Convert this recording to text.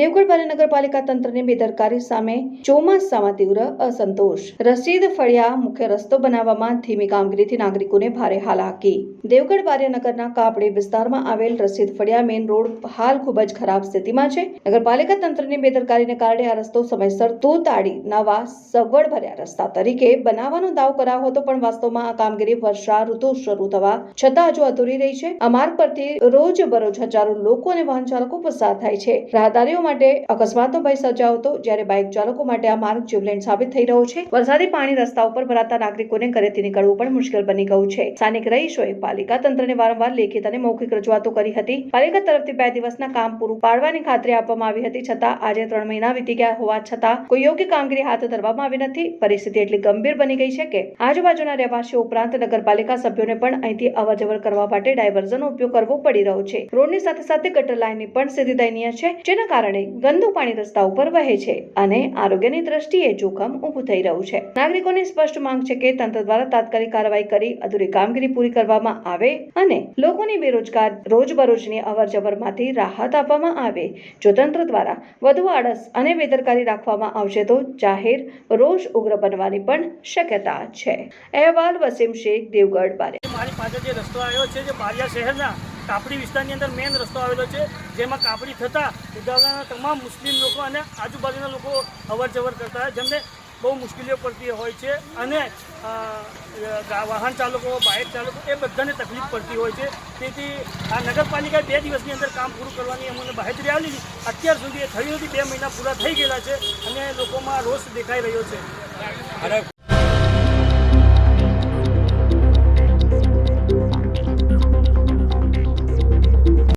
દેવગઢ નગરપાલિકા તંત્રની બેદરકારી સામે ચોમાસામાં તીવ્ર અસંતોષ. રસીદ ફળિયા મુખ્ય રસ્તો બનાવવામાં ધીમી કામગીરીથી નાગરિકોને ભારે હાલાકી. દેવગઢ બારિયાનગરના કાપડી વિસ્તારમાં આવેલ રસીદ ફળિયા મેઇન રોડ હાલ ખૂબ જ ખરાબ સ્થિતિમાં છે. નગરપાલિકા તંત્રની બેદરકારીને કારણે આ રસ્તો સમયસર તોતાડી નવા સગવડ ભર્યા રસ્તા તરીકે બનાવવાનો દાવ કરાયો હતો, પણ વાસ્તવમાં આ કામગીરી વર્ષા ઋતુ શરૂ થવા છતાં હજુ અધૂરી રહી છે. આ માર્ગ પરથી રોજ બરોજ હજારો લોકો અને વાહન ચાલકો પસાર થાય છે. રાહદારીઓ માટે અકસ્માતનો ભય સર્જાયો હતો જ્યારે બાઇક ચાલકો માટે આ માર્ગ જીવલેણ સાબિત થઈ રહ્યો છે. વરસાદી પાણી રસ્તા ઉપર ભરાતા નાગરિકોને ઘરેથી નીકળવું પણ મુશ્કેલ બની ગયું છે. સ્થાનિક રહીશોએ પાલિકા તંત્રને વારંવાર લેખિત અને મૌખિક રજૂઆતો કરી હતી. પાલિકા તરફથી બે દિવસના કામ પૂરું પાડવાની ખાતરી આપવામાં આવી હતી છતાં આજે ત્રણ મહિના વીતી ગયા હોવા છતાં કોઈ યોગ્ય કામગીરી હાથ ધરવામાં આવી નથી. પરિસ્થિતિ એટલી ગંભીર બની ગઈ છે કે આજુબાજુના રહેવાસીઓ ઉપરાંત નગરપાલિકા સભ્યોને પણ અહીંથી અવરજવર કરવા માટે ડાયવર્ઝનનો ઉપયોગ કરવો પડી રહ્યો છે. રોડની સાથે સાથે ગટર લાઇનની પણ સ્થિતિ દયનીય છે, જેના કારણે ગંદુ પાણી રસ્તા ઉપર વહે છે અને આરોગ્યની દ્રષ્ટિએ જોખમ ઊભું થઈ રહ્યું છે. નાગરિકોની સ્પષ્ટ માંગ છે કે તંત્ર દ્વારા તાત્કાલિક કાર્યવાહી કરી અધૂરી કામગીરી પૂરી કરવામાં આવે અને લોકોની બેરોજગાર રોજબરોજની અવરજવરમાંથી રાહત આપવામાં આવે. જો તંત્ર દ્વારા વધુ આળસ અને બેદરકારી રાખવામાં આવશે તો જાહેર રોષ ઉગ્ર બનવાની પણ શક્યતા છે. અહેવાલ વસીમ શેખ, દેવગઢ બારે મારી પાસે જે રસ્તો આવ્યો છે જે બારિયા શહેરના કાપડી વિસ્તારની અંદર મેઇન રસ્તો આવેલો છે. જેમાં કાપડી થતાં ઉદાહરણના તમામ મુસ્લિમ લોકો અને આજુબાજુના લોકો અવર કરતા જેમને બહુ મુશ્કેલીઓ પડતી હોય છે. અને વાહન ચાલકો બાઇક ચાલકો એ બધાને તકલીફ પડતી હોય છે. તેથી આ નગરપાલિકાએ બે દિવસની અંદર કામ પૂરું કરવાની અમને બાહેતરી આપી અત્યાર સુધી એ થયું નથી. બે મહિના પૂરા થઈ ગયેલા છે અને લોકોમાં રોષ દેખાઈ રહ્યો છે.